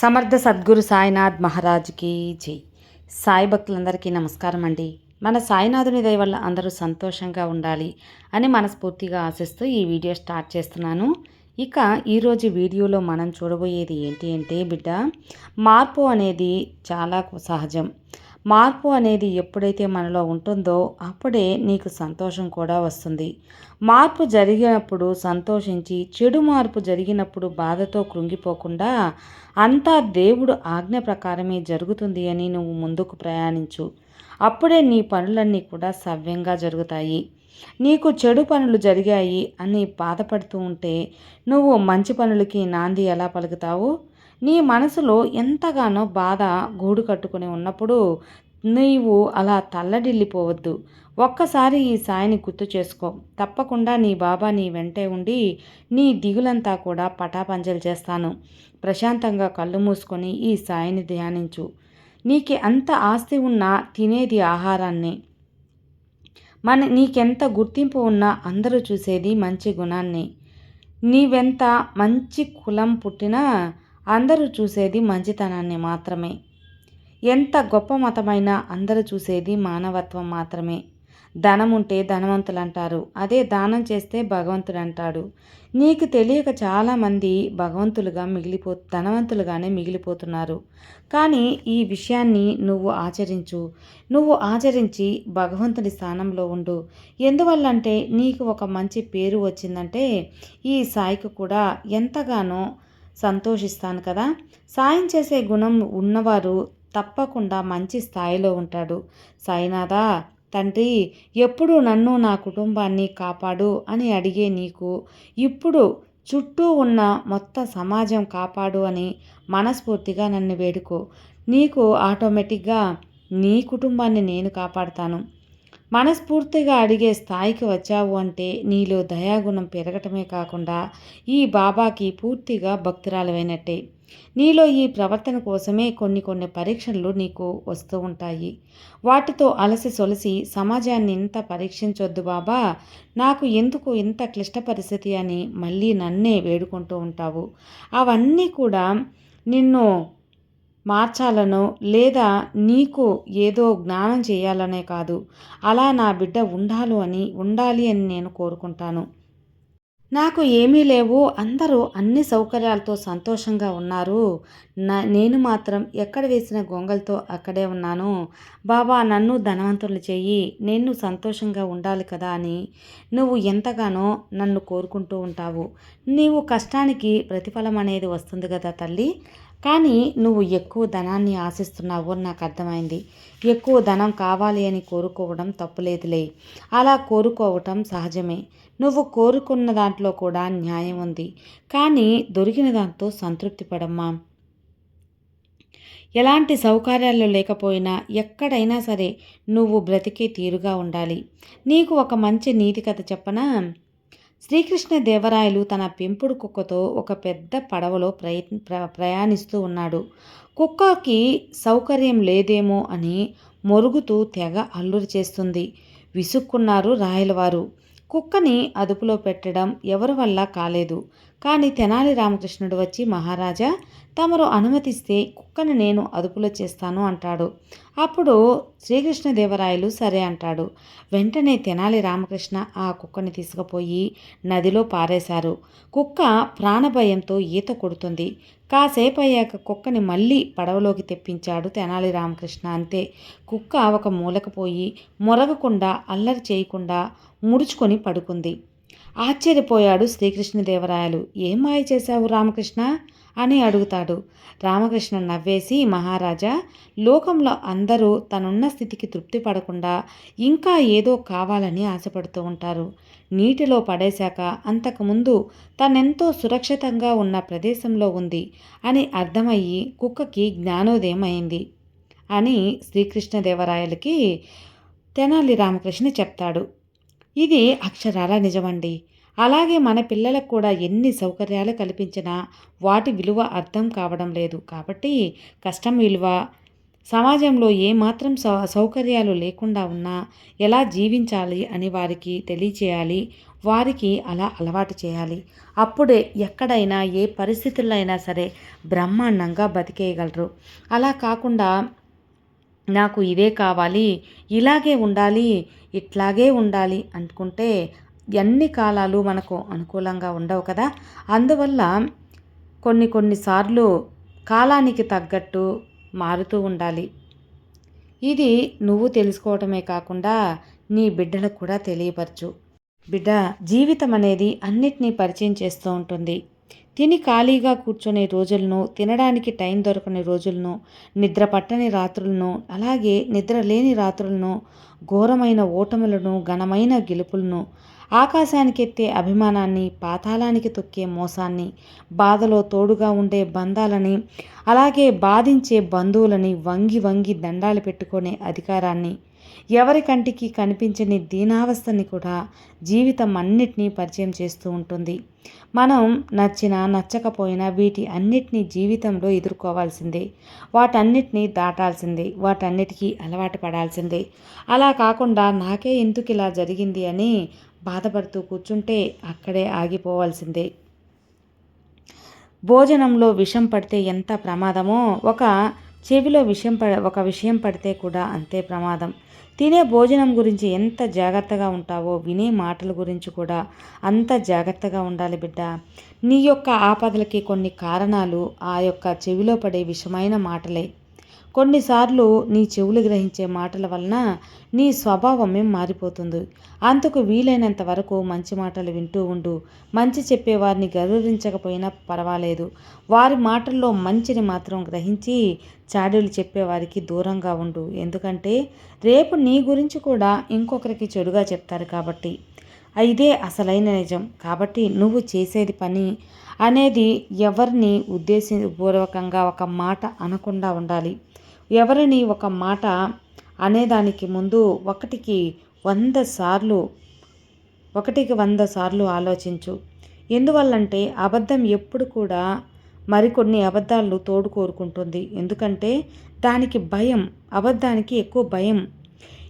సమర్థ సద్గురు సాయినాథ్ మహారాజ్కి జై. సాయి భక్తులందరికీ నమస్కారం అండి. మన సాయినాథుని దయ వల్ల అందరూ సంతోషంగా ఉండాలి అని మనస్ఫూర్తిగా ఆశిస్తూ ఈ వీడియో స్టార్ట్ చేస్తున్నాను. ఇక ఈరోజు వీడియోలో మనం చూడబోయేది ఏంటి అంటే బిడ్డ మార్పు అనేది చాలా సహజం. మార్పు అనేది ఎప్పుడైతే మనలో ఉంటుందో అప్పుడే నీకు సంతోషం కూడా వస్తుంది. మార్పు జరిగినప్పుడు సంతోషించి చెడు మార్పు జరిగినప్పుడు బాధతో కృంగిపోకుండా అంతా దేవుడు ఆజ్ఞ ప్రకారమే జరుగుతుంది అని నువ్వు ముందుకు ప్రయాణించు. అప్పుడే నీ పనులన్నీ కూడా సవ్యంగా జరుగుతాయి. నీకు చెడు పనులు జరిగాయి అని బాధపడుతూ ఉంటే నువ్వు మంచి పనులకి నాంది ఎలా పలుకుతావు? నీ మనసులో ఎంతగానో బాధ గూడు కట్టుకుని ఉన్నప్పుడు నీవు అలా తల్లడిల్లిపోవద్దు. ఒక్కసారి ఈ సాయిని గుర్తు చేసుకో. తప్పకుండా నీ బాబా నీ వెంటే ఉండి నీ దిగులంతా కూడా పటాపంచలు చేస్తాను. ప్రశాంతంగా కళ్ళు మూసుకొని ఈ సాయిని ధ్యానించు. నీకు అంత ఆస్తి ఉన్నా తినేది ఆహారాన్ని. మన నీకెంత గుర్తింపు ఉన్నా అందరూ చూసేది మంచి గుణాన్ని. నీవెంత మంచి కులం పుట్టినా అందరూ చూసేది మంచితనాన్ని మాత్రమే. ఎంత గొప్ప మతమైనా అందరూ చూసేది మానవత్వం మాత్రమే. ధనం ఉంటే ధనవంతులు అంటారు అదే దానం చేస్తే భగవంతుడు అంటాడు నీకు తెలియక చాలామంది భగవంతులుగా మిగిలిపో ధనవంతులుగానే మిగిలిపోతున్నారు. కానీ ఈ విషయాన్ని నువ్వు ఆచరించు. నువ్వు ఆచరించి భగవంతుని స్థానంలో ఉండు. ఎందువల్లంటే నీకు ఒక మంచి పేరు వచ్చిందంటే ఈ సాయికి కూడా ఎంతగానో సంతోషిస్తాను కదా? సాయం చేసే గుణం ఉన్నవారు తప్పకుండా మంచి స్థాయిలో ఉంటాడు. సాయినాథ తండ్రి ఎప్పుడు నన్ను నా కుటుంబాన్ని కాపాడు అని అడిగే నీకు ఇప్పుడు చుట్టూ ఉన్న మొత్తం సమాజం కాపాడు అని మనస్ఫూర్తిగా నన్ను వేడుకో. నీకు ఆటోమేటిక్గా నీ కుటుంబాన్ని నేను కాపాడుతాను. మనస్ఫూర్తిగా అడిగే స్థాయికి వచ్చావు అంటే నీలో దయాగుణం పెరగటమే కాకుండా ఈ బాబాకి పూర్తిగా భక్తురాలమైనట్టే నీలో ఈ ప్రవర్తన కోసమే కొన్ని కొన్ని పరీక్షలు నీకు వస్తూ ఉంటాయి. వాటితో అలసి సొలసి సమాజాన్ని ఇంత పరీక్షించొద్దు బాబా. నాకు ఎందుకు ఇంత క్లిష్ట పరిస్థితి అని మళ్ళీ నన్నే వేడుకుంటూ ఉంటావు. అవన్నీ కూడా నిన్ను మార్చాలనో లేదా నీకు ఏదో జ్ఞానం చేయాలనే కాదు. అలా నా బిడ్డ ఉండాలి అని ఉండాలి అని నేను కోరుకుంటాను. నాకు ఏమీ లేవు. అందరూ అన్ని సౌకర్యాలతో సంతోషంగా ఉన్నారు. నా నేను మాత్రం ఎక్కడ వేసిన గొంగలతో అక్కడే ఉన్నాను. బాబా నన్ను ధనవంతులు చెయ్యి నేను సంతోషంగా ఉండాలి కదా అని. నువ్వు ఎంతగానో నన్ను కోరుకుంటూ ఉంటావు. నీవు కష్టానికి ప్రతిఫలం అనేది వస్తుంది కదా తల్లి. కానీ నువ్వు ఎక్కువ ధనాన్ని ఆశిస్తున్నావు అని నాకు అర్థమైంది. ఎక్కువ ధనం కావాలి అని కోరుకోవడం తప్పులేదులే. అలా కోరుకోవటం సహజమే. నువ్వు కోరుకున్న దాంట్లో కూడా న్యాయం ఉంది. కానీ దొరికిన దాంతో సంతృప్తి పడమ్మా. ఎలాంటి సౌకర్యాలు లేకపోయినా ఎక్కడైనా సరే నువ్వు బ్రతికే తీరుగా ఉండాలి. నీకు ఒక మంచి నీతి కథ చెప్పనా? శ్రీకృష్ణ దేవరాయలు తన పెంపుడు కుక్కతో ఒక పెద్ద పడవలో ప్రయత్న ప్రయాణిస్తూ ఉన్నాడు. కుక్కకి సౌకర్యం లేదేమో అని మొరుగుతూ తెగ అల్లురి చేస్తుంది. విసుక్కున్నారు రాయలవారు. కుక్కని అదుపులో పెట్టడం ఎవరి వల్ల కాలేదు. కానీ తెనాలి రామకృష్ణుడు వచ్చి మహారాజా తమరు అనుమతిస్తే కుక్కను నేను అదుపులో చేస్తాను అంటాడు. అప్పుడు శ్రీకృష్ణదేవరాయలు సరే అంటాడు. వెంటనే తెనాలి రామకృష్ణ ఆ కుక్కని తీసుకుపోయి నదిలో పారేశారు. కుక్క ప్రాణభయంతో ఈత కొడుతుంది. కాసేపు అయ్యాక కుక్కని మళ్ళీ పడవలోకి తెప్పించాడు తెనాలి రామకృష్ణ అంతే. కుక్క ఒక మూలకపోయి మొరగకుండా అల్లరి చేయకుండా ముడుచుకొని పడుకుంది. ఆశ్చర్యపోయాడు శ్రీకృష్ణదేవరాయలు. ఏం మాయ చేశావు రామకృష్ణ అని అడుగుతాడు. రామకృష్ణ నవ్వేసి మహారాజా లోకంలో అందరూ తనున్న స్థితికి తృప్తి పడకుండా ఇంకా ఏదో కావాలని ఆశపడుతూ ఉంటారు. నీటిలో పడేశాక అంతకుముందు తనెంతో సురక్షితంగా ఉన్న ప్రదేశంలో ఉంది అని అర్థమయ్యి కుక్కకి జ్ఞానోదయమైంది అని శ్రీకృష్ణదేవరాయలకి తెనాలి రామకృష్ణ చెప్తాడు. ఇది అక్షరాల నిజమండి. అలాగే మన పిల్లలకు కూడా ఎన్ని సౌకర్యాలు కల్పించినా వాటి విలువ అర్థం కావడం లేదు. కాబట్టి కష్టం విలువ సమాజంలో ఏమాత్రం సౌ సౌకర్యాలు లేకుండా ఉన్నా ఎలా జీవించాలి అని వారికి తెలియచేయాలి. వారికి అలా అలవాటు చేయాలి. అప్పుడే ఎక్కడైనా ఏ పరిస్థితుల్లో అయినా సరే బ్రహ్మాండంగా బతికేయగలరు. అలా కాకుండా నాకు ఇదే కావాలి ఇలాగే ఉండాలి ఇట్లాగే ఉండాలి అనుకుంటే ఎన్ని కాలాలు మనకు అనుకూలంగా ఉండవు కదా. అందువల్ల కొన్ని కొన్నిసార్లు కాలానికి తగ్గట్టు మారుతూ ఉండాలి. ఇది నువ్వు తెలుసుకోవటమే కాకుండా నీ బిడ్డలకు కూడా తెలియపరచు. బిడ్డ జీవితం అనేది అన్నిటినీ పరిచయం చేస్తూ ఉంటుంది. తిని ఖాళీగా కూర్చునే రోజులను తినడానికి టైం దొరకని రోజులను నిద్ర పట్టని రాత్రులను అలాగే నిద్ర లేని రాత్రులను ఘోరమైన ఓటములను ఘనమైన గెలుపులను ఆకాశానికి ఎత్తే అభిమానాన్ని పాతాళానికి తొక్కే మోసాన్ని బాధలో తోడుగా ఉండే బంధాలని అలాగే బాధించే బంధువులని వంగి వంగి దండాలు పెట్టుకునే అధికారాన్ని ఎవరి కంటికి కనిపించని దీనావస్థని కూడా జీవితం అన్నిటినీ పరిచయం చేస్తూ ఉంటుంది. మనం నచ్చినా నచ్చకపోయినా వీటి అన్నిటినీ జీవితంలో ఎదుర్కోవాల్సిందే. వాటన్నిటినీ దాటాల్సిందే. వాటన్నిటికీ అలవాటు పడాల్సిందే. అలా కాకుండా నాకే ఎందుకు ఇలా జరిగింది అని బాధపడుతూ కూర్చుంటే అక్కడే ఆగిపోవాల్సిందే. భోజనంలో విషం పడితే ఎంత ప్రమాదమో ఒక చెవిలో విషయం ప ఒక విషయం పడితే కూడా అంతే ప్రమాదం. తినే భోజనం గురించి ఎంత జాగ్రత్తగా ఉంటావో వినే మాటల గురించి కూడా అంత జాగ్రత్తగా ఉండాలి బిడ్డ. నీ యొక్క ఆపదలకి కొన్ని కారణాలు ఆ యొక్క చెవిలో పడే విషమైన మాటలే. కొన్నిసార్లు నీ చెవులు గ్రహించే మాటల వలన నీ స్వభావమే మారిపోతుంది? అందుకు వీలైనంత వరకు మంచి మాటలు వింటూ ఉండు. మంచి చెప్పేవారిని గౌరవించకపోయినా పర్వాలేదు. వారి మాటల్లో మంచిని మాత్రం గ్రహించి చాడీలు చెప్పేవారికి దూరంగా ఉండు. ఎందుకంటే రేపు నీ గురించి కూడా ఇంకొకరికి చెడుగా చెప్తారు కాబట్టి. ఇదే అసలైన నిజం. కాబట్టి నువ్వు చేసేది పని అనేది ఎవరిని ఉద్దేశపూర్వకంగా ఒక మాట అనకుండా ఉండాలి. ఎవరిని ఒక మాట అనేదానికి ముందు ఒకటికి వంద సార్లు ఒకటికి వంద సార్లు ఆలోచించు. ఎందువల్లంటే అబద్ధం ఎప్పుడు కూడా మరికొన్ని అబద్ధాలు తోడు కోరుకుంటుంది. ఎందుకంటే దానికి భయం అబద్ధానికి ఎక్కువ భయం.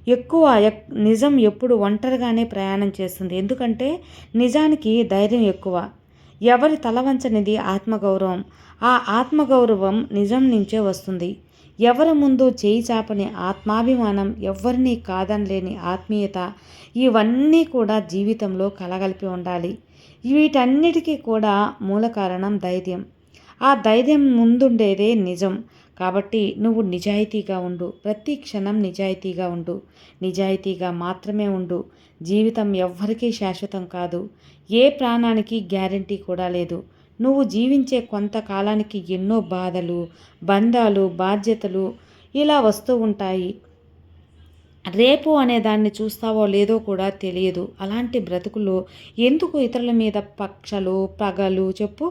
ఎక్కువ నిజం ఎప్పుడు ఒంటరిగానే ప్రయాణం చేస్తుంది. ఎందుకంటే నిజానికి ధైర్యం ఎక్కువ. ఎవరి తలవంచనిది ఆత్మగౌరవం. ఆ ఆత్మగౌరవం నిజం నుంచే వస్తుంది. ఎవరి ముందు చేయి చాపని ఆత్మాభిమానం ఎవరిని కాదనలేని ఆత్మీయత ఇవన్నీ కూడా జీవితంలో కలగలిపి ఉండాలి. వీటన్నిటికీ కూడా మూల కారణం ధైర్యం. ఆ ధైర్యం ముందుండేదే నిజం. కాబట్టి నువ్వు నిజాయితీగా ఉండు. ప్రతి క్షణం నిజాయితీగా ఉండు. నిజాయితీగా మాత్రమే ఉండు. జీవితం ఎవ్వరికీ శాశ్వతం కాదు. ఏ ప్రాణానికి గ్యారంటీ కూడా లేదు. నువ్వు జీవించే కొంతకాలానికి ఎన్నో బాధలు బంధాలు బాధ్యతలు ఇలా వస్తూ ఉంటాయి. రేపు అనే దాన్ని చూస్తావో లేదో కూడా తెలియదు. అలాంటి బ్రతుకులు ఎందుకు ఇతరుల మీద పక్షలు పగలు చెప్పు?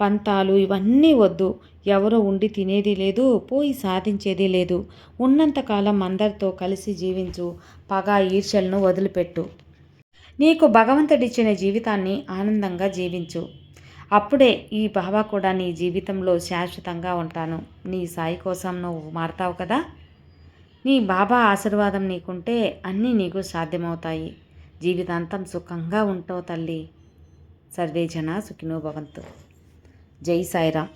పంతాలు ఇవన్నీ వద్దు. ఎవరో ఉండి తినేది లేదు పోయి సాధించేది లేదు. ఉన్నంతకాలం అందరితో కలిసి జీవించు. పగ ఈర్షలను వదిలిపెట్టు. నీకు భగవంతుడిచ్చిన జీవితాన్ని ఆనందంగా జీవించు. అప్పుడే ఈ బావ కూడా నీ జీవితంలో శాశ్వతంగా ఉంటాను. నీ సాయి కోసం నువ్వు మారతావు కదా? నీ బాబా ఆశీర్వాదం నీకుంటే అన్నీ నీకు సాధ్యమవుతాయి. జీవితాంతం సుఖంగా ఉంటావు తల్లి. సర్వే జనా సుఖినో భవంతు. జై సాయిరామ్.